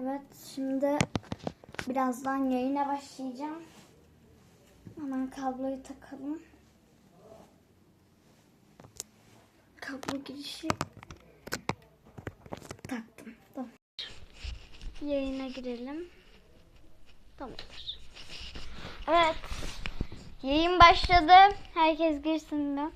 Evet şimdi birazdan yayına başlayacağım. Hemen kabloyu takalım. Kablo girişi taktım. Tamam. Yayına girelim. Tamamdır. Evet. Yayın başladı. Herkes girsin de.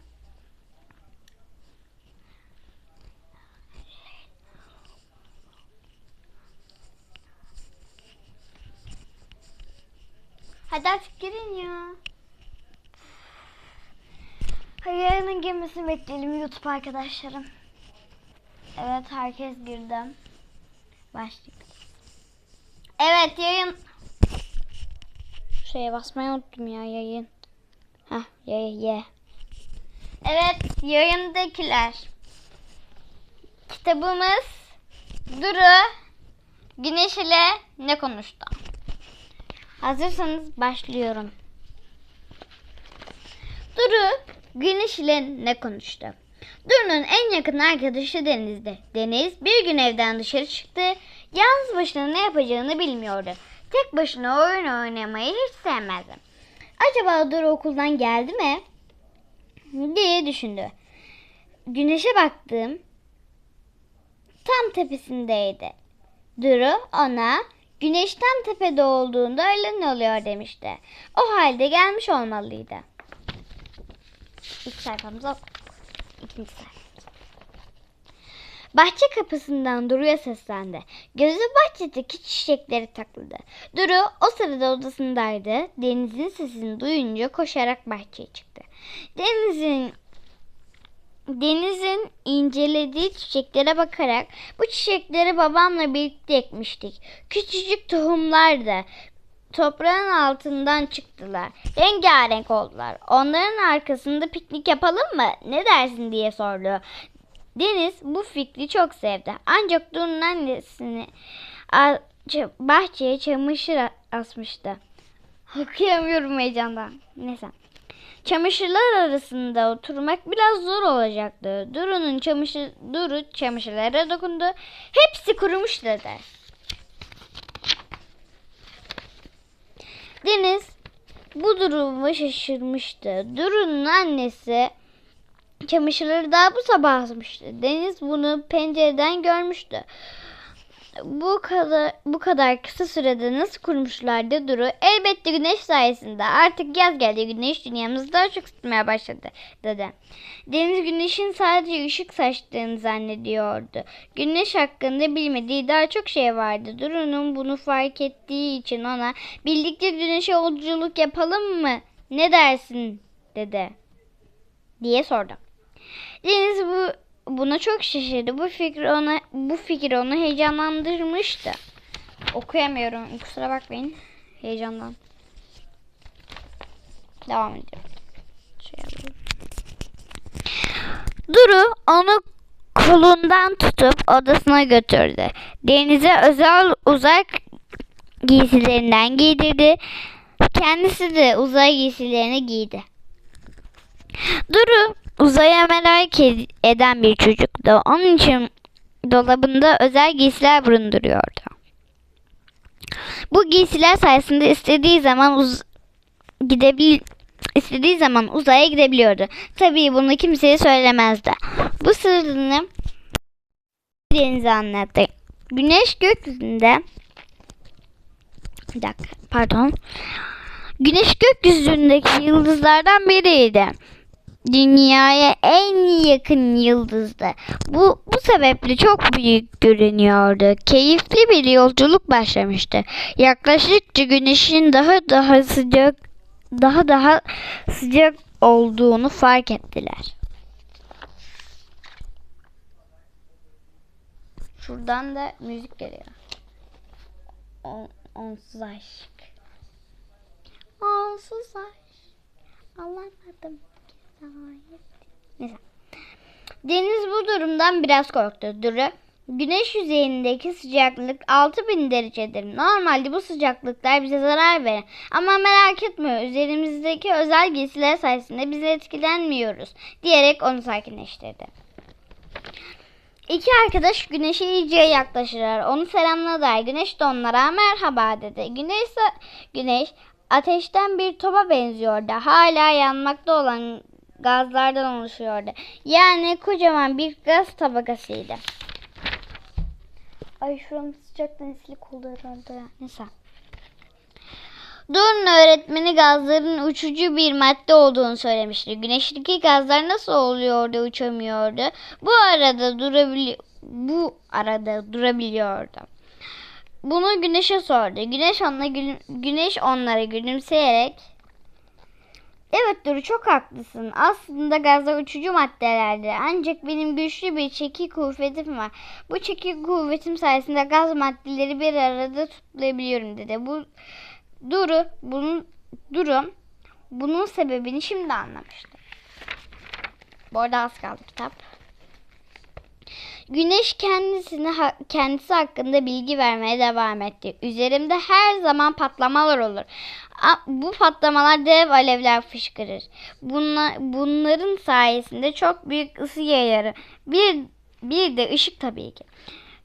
Artık girin ya. Hadi yayının girmesini bekleyelim YouTube arkadaşlarım. Evet herkes girdi. Başlayalım. Evet yayın. Şeye basmayı unuttum ya yayın. Hah ye ye. Evet yayındakiler. Kitabımız Duru Güneş ile ne konuştu? Hazırsanız başlıyorum. Duru Güneş ile ne konuştu? Duru'nun en yakın arkadaşı Deniz'di. Deniz bir gün evden dışarı çıktı. Yalnız başına ne yapacağını bilmiyordu. Tek başına oyun oynamayı hiç sevmezdi. Acaba Duru okuldan geldi mi? diye düşündü. Güneşe baktım. Tam tepesindeydi. Duru ona güneş tam tepede olduğunda öğlen oluyor demişti. O halde gelmiş olmalıydı. İlk sayfamızı okuduk. İkinci sayfamız. Bahçe kapısından Duru'ya seslendi. Gözü bahçedeki çiçekleri takıldı. Duru o sırada odasındaydı. Deniz'in sesini duyunca koşarak bahçeye çıktı. Deniz'in Deniz'in incelediği çiçeklere bakarak bu çiçekleri babamla birlikte ekmiştik. Küçücük tohumlardı. Toprağın altından çıktılar. Rengarenk oldular. Onların arkasında piknik yapalım mı? Ne dersin diye sordu. Deniz bu fikri çok sevdi. Ancak Duru'nun annesini bahçeye çamaşır asmıştı. Okuyamıyorum heyecandan. Neyse. Çamaşırlar arasında oturmak biraz zor olacaktı. Duru'nun çamaşır Duru çamaşırlara dokundu. Hepsi kurumuş dedi. Deniz bu durumu şaşırmıştı. Duru'nun annesi çamaşırları daha bu sabah asmıştı. Deniz bunu pencereden görmüştü. Bu kadar bu kadar kısa sürede nasıl kurmuşlardı Duru? Elbette güneş sayesinde. Artık yaz geldi. Güneş dünyamızı daha çok ısıtmaya başladı dedi. Deniz güneşin sadece ışık saçtığını zannediyordu. Güneş hakkında bilmediği daha çok şey vardı. Duru'nun bunu fark ettiği için ona birlikte güneşe yolculuk yapalım mı? Ne dersin? dedi. Diye sordu. Deniz bu buna çok şaşırdı. Bu fikir ona bu fikir onu heyecanlandırmıştı. Okuyamıyorum. Kusura bakmayın. Heyecandan. Devam ediyorum. Şey alayım. Duru onu kolundan tutup odasına götürdü. Denize özel uzak giysilerinden giydirdi. Kendisi de uzay giysilerini giydi. Duru uzaya merak ed- eden bir çocuktu. Onun için dolabında özel giysiler bulunduruyordu. Bu giysiler sayesinde istediği zaman uz gidebil istediği zaman uzaya gidebiliyordu. Tabii bunu kimseye söylemezdi. Bu sırrını denize anlattı. Güneş gökyüzünde bir dakika pardon. Güneş gökyüzündeki yıldızlardan biriydi dünyaya en yakın yıldızdı. Bu, bu sebeple çok büyük görünüyordu. Keyifli bir yolculuk başlamıştı. Yaklaştıkça güneşin daha daha sıcak daha daha sıcak olduğunu fark ettiler. Şuradan da müzik geliyor. On, onsuz aşk. Onsuz aşk. Alamadım. Neyse. Deniz bu durumdan biraz korktu. Duru, güneş yüzeyindeki sıcaklık 6000 derecedir. Normalde bu sıcaklıklar bize zarar verir. Ama merak etme üzerimizdeki özel giysiler sayesinde biz etkilenmiyoruz. Diyerek onu sakinleştirdi. İki arkadaş güneşe iyice yaklaşırlar. Onu selamladılar. Güneş de onlara merhaba dedi. Güneş, güneş ateşten bir topa benziyordu. Hala yanmakta olan gazlardan oluşuyordu. Yani kocaman bir gaz tabakasıydı. Ay şuram sıcaktan silik oldu herhalde. Neyse. Durun öğretmeni gazların uçucu bir madde olduğunu söylemişti. Güneşteki gazlar nasıl oluyordu uçamıyordu. Bu arada durabili bu arada durabiliyordu. Bunu güneşe sordu. Güneş onlara gülüm- güneş onlara gülümseyerek Evet Duru çok haklısın. Aslında gazlar uçucu maddelerdi. Ancak benim güçlü bir çeki kuvvetim var. Bu çeki kuvvetim sayesinde gaz maddeleri bir arada tutabiliyorum dedi. Bu Duru bunun Duru bunun sebebini şimdi anlamıştı. Bu arada az kaldı kitap. Güneş kendisine ha- kendisi hakkında bilgi vermeye devam etti. Üzerimde her zaman patlamalar olur. Bu patlamalar dev alevler fışkırır. Bunla- bunların sayesinde çok büyük ısı yayarım. Bir bir de ışık tabii ki.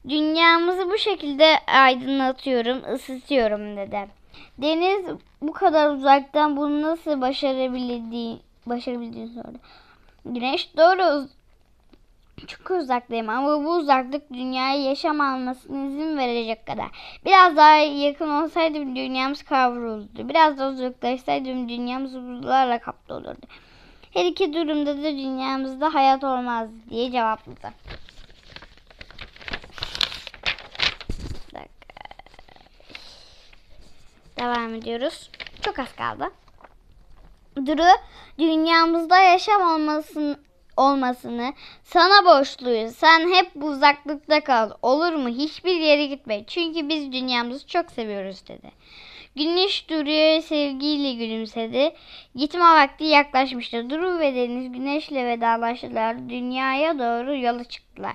Dünyamızı bu şekilde aydınlatıyorum, ısıtıyorum dedi. Deniz bu kadar uzaktan bunu nasıl başarabildiği, başarabildiğini sordu. Güneş doğru çok uzaktayım ama bu uzaklık dünyaya yaşam almasına izin verecek kadar. Biraz daha yakın olsaydım dünyamız kavrulurdu. Biraz da uzaklaşsaydım dünyamız buzlarla kaplı olurdu. Her iki durumda da dünyamızda hayat olmaz diye cevapladı. Devam ediyoruz. Çok az kaldı. Duru dünyamızda yaşam olmasın, olmasını sana borçluyuz. Sen hep bu uzaklıkta kal. Olur mu? Hiçbir yere gitme. Çünkü biz dünyamızı çok seviyoruz dedi. Güneş Duru'ya sevgiyle gülümsedi. Gitme vakti yaklaşmıştı. Duru ve Deniz güneşle vedalaştılar. Dünyaya doğru yola çıktılar.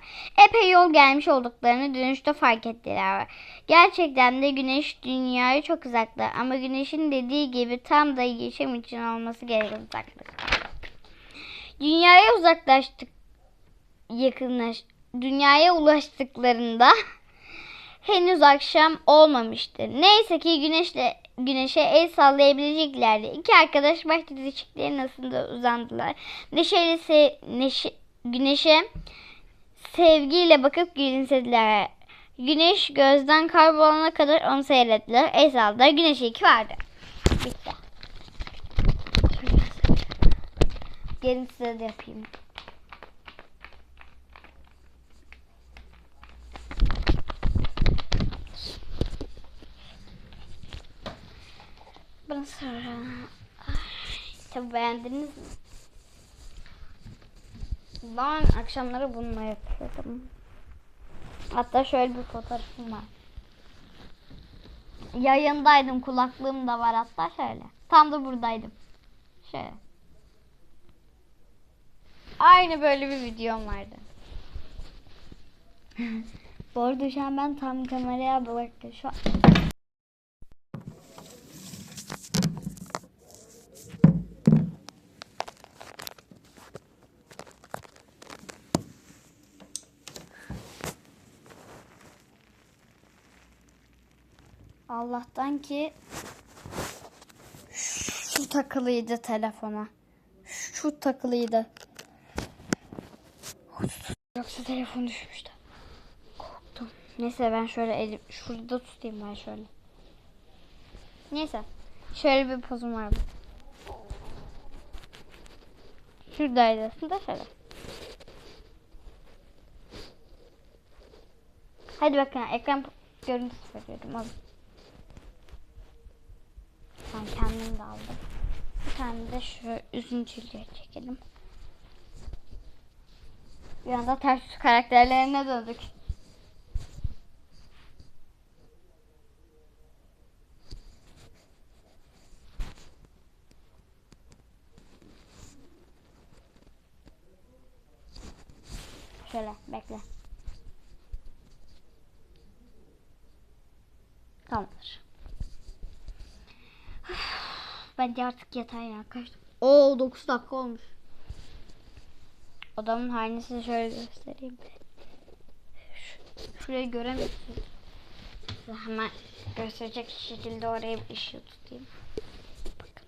Epey yol gelmiş olduklarını dönüşte fark ettiler. Gerçekten de güneş dünyaya çok uzakta. Ama güneşin dediği gibi tam da yaşam için olması gereken uzaklık. Dünyaya uzaklaştık yakınlaş dünyaya ulaştıklarında henüz akşam olmamıştı. Neyse ki güneşle güneşe el sallayabileceklerdi. İki arkadaş bahçede çiçeklerin arasında uzandılar. Neşeyle se neşe güneşe sevgiyle bakıp gülümsediler. Güneş gözden kaybolana kadar onu seyrettiler. El salladılar. Güneşe iki vardı. Bitti. Gelin size de yapayım. Bana sonra. Ay, Tabii beğendiniz mi? Ben akşamları bununla yapıyordum. Hatta şöyle bir fotoğrafım var. Yayındaydım kulaklığım da var hatta şöyle. Tam da buradaydım. Şöyle. Aynı böyle bir videom vardı. Bu arada şu an ben tam kameraya bakıyorum. Şu an... Allah'tan ki şu takılıydı telefona. Şu takılıydı. Yoksa telefon düşmüştü. Korktum. Neyse ben şöyle elim şurada tutayım ben şöyle. Neyse. Şöyle bir pozum var. Şuradaydı aslında şöyle. Hadi bakın ekran görüntüsü veriyorum. Alın. Ben kendim de aldım. Bir tane de şu üzüntülüye çekelim. Bir anda ters karakterlerine döndük. Şöyle bekle. Tamamdır. Bence artık yeter ya. Kaç? Oo 9 dakika olmuş. Odamın halini size şöyle göstereyim. Şurayı göremiyorsunuz. Hemen gösterecek şekilde oraya bir ışığı tutayım. Bakın.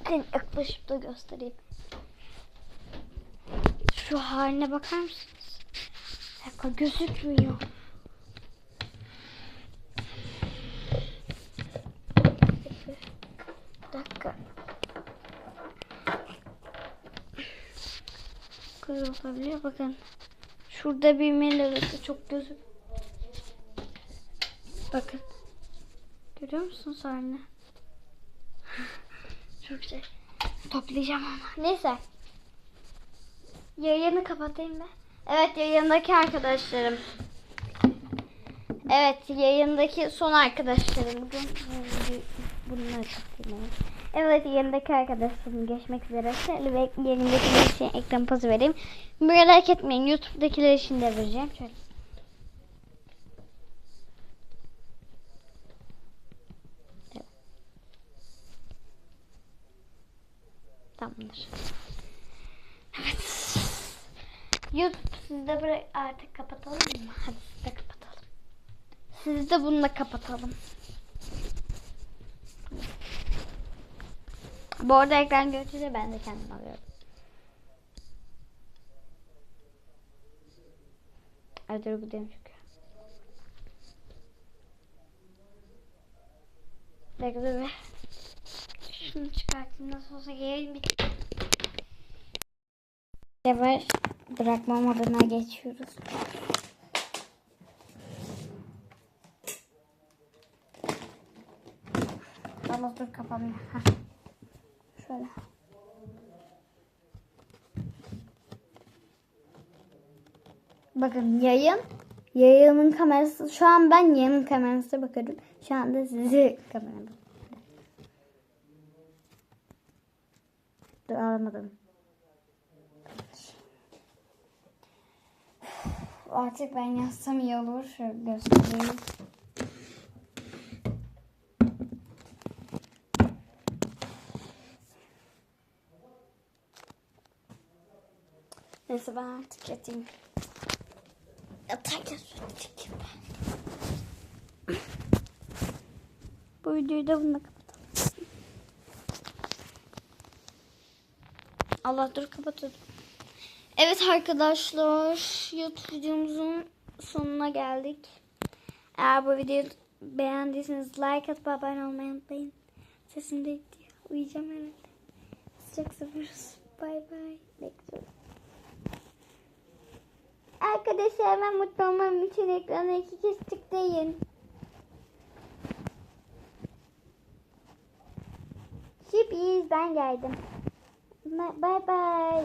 Bakın yaklaşıp da göstereyim. Şu haline bakar mısınız? Dakika gözükmüyor. Bir dakika. Kız olabiliyor bakın. Şurada bir melodisi çok gözük. Bakın. Görüyor musunuz haline? Çok güzel. Toplayacağım ama. Neyse. Yayını kapatayım ben. Evet yayındaki arkadaşlarım. Evet yayındaki son arkadaşlarım. Bugün bunları kapatayım. Evet yayındaki arkadaşlarım geçmek üzere. Şöyle ve yayındakiler için ekran pozu vereyim. Merak etmeyin YouTube'dakiler için de vereceğim. Şöyle. Tamamdır. Evet. YouTube sizi de bırak artık kapatalım mı? Hadi sizi de kapatalım. Sizi de bununla kapatalım. Bu arada ekran görüntüsü ben de kendim alıyorum. Ay dur demiş çünkü. Bekle be. Şunu çıkartayım nasıl olsa yayın bitti. Yavaş bırakma moduna geçiyoruz. Ama dur kapanıyor. Şöyle. Bakın yayın. Yayının kamerası. Şu an ben yayının kamerasına bakıyorum. Şu anda sizi kamera bakıyorum. Dur alamadım. Artık ben yazsam iyi olur. Şöyle göstereyim. Neyse ben artık yatayım. Yatarken çekeyim ben. Bu videoyu da bununla kapatalım. Allah dur kapatıyorum. Evet arkadaşlar YouTube videomuzun sonuna geldik. Eğer bu videoyu beğendiyseniz like atıp abone olmayı unutmayın. Sesim de gidiyor. Uyuyacağım herhalde. Çok seviyoruz. Bay bay. Bekliyorum. Arkadaşlar hemen mutlu olmam için ekrana iki kez tıklayın. Sürpriz ben geldim. Bay bay.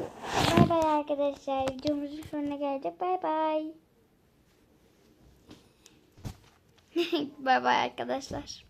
Bay bay arkadaşlar. Videomuzun sonuna geldik. Bay bay. bay bay arkadaşlar.